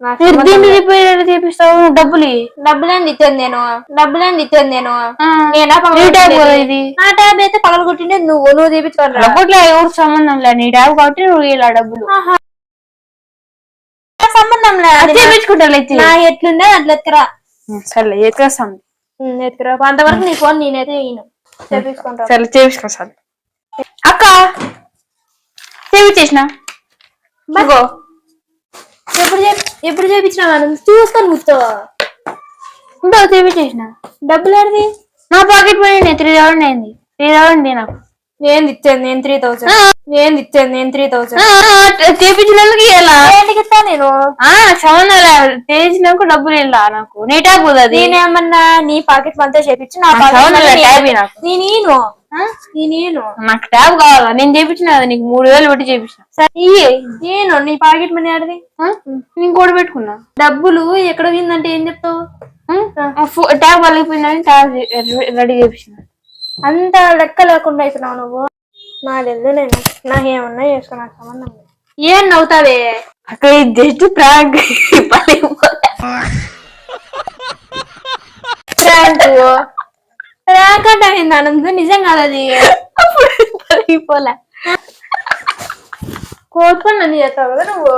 దీన్ని. రిపేర్ చేపిస్తావు? డబ్బులు. ఇయ్యి. డబ్బులేంది ఇచ్చేది నేను? డబ్బులేంది ఇచ్చేది నేను? ఆ. నేనా నీ ట్యాబ్ కదా పగలగొట్టిండేది? ఇది. నా ట్యాబ్ అయితే పగలగొట్టిండే నువ్వు. నువ్వు డబ్బుట్లో ఎవరికి సంబంధం లేదు. నీ ట్యాబ్ కాబట్టి నువ్వు ఇలా డబ్బులు. సంబంధం లేదు చేపించుకుంటా ఎత్తి నా ఎట్లుండే అట్లా ఎత్తురా? ఎత్తుకొస్తాను ఉమ్, ఎత్తుకురా అంతవరకు నీ ఫోన్ నేనైతే చేపించుకుంటా సరే చేపించుకొస్తాను అక్క చేపించేసిన ఇదిగో. ఎప్పుడు చేపి ఎప్పుడు చేపించినా చూసుకొని కూర్చో ఇంకో చేపించేసిన? డబ్బులు ఏడిది నా పాకెట్ మనీ త్రీ థౌసండ్ అయింది. త్రీ థౌసండ్ నాకు. నేను ఇచ్చాను నేను త్రీ థౌసండ్ నేను ఇచ్చాను నేను త్రీ థౌసండ్ ఏంటికి ఇస్తా నేను? సంబంధం లేదు చేసినందుకు డబ్బులు ఇలా నాకు? నీ ట్యాబ్ ఉంది అది. నేనేమన్నా నీ పాకెట్ అంతా చేపించి నా పాకెట్ నేను? నేను నాకు ట్యాబ్ కావాలా? నేను చేపించిన నీకు మూడు వేలు పెట్టి చేపించిన. నేను నీ పాకెట్ మనీ ఆడది. నేను కూడా పెట్టుకున్నా. డబ్బులు ఎక్కడ పోయిందంటే ఏం చెప్తావు? ట్యాబ్ వలిగిపోయిందని ట్యాబ్ రెడీ చేపించిన. అంత లెక్క లేకుండా అయిపోయినావు నువ్వు. నా తెలుసు నేను. నాకేమన్నా చేసుకో నాకు సంబంధం. ఏం నవ్వుతావే? అక్కడ జస్ట్ ప్రాంక్. ప్రాంక్ ప్రాంక్ అంటే అయింది ఆనంద్. నిజం కాదు అది పోలే కోరుకున్నాను చేస్తావు కదా నువ్వు?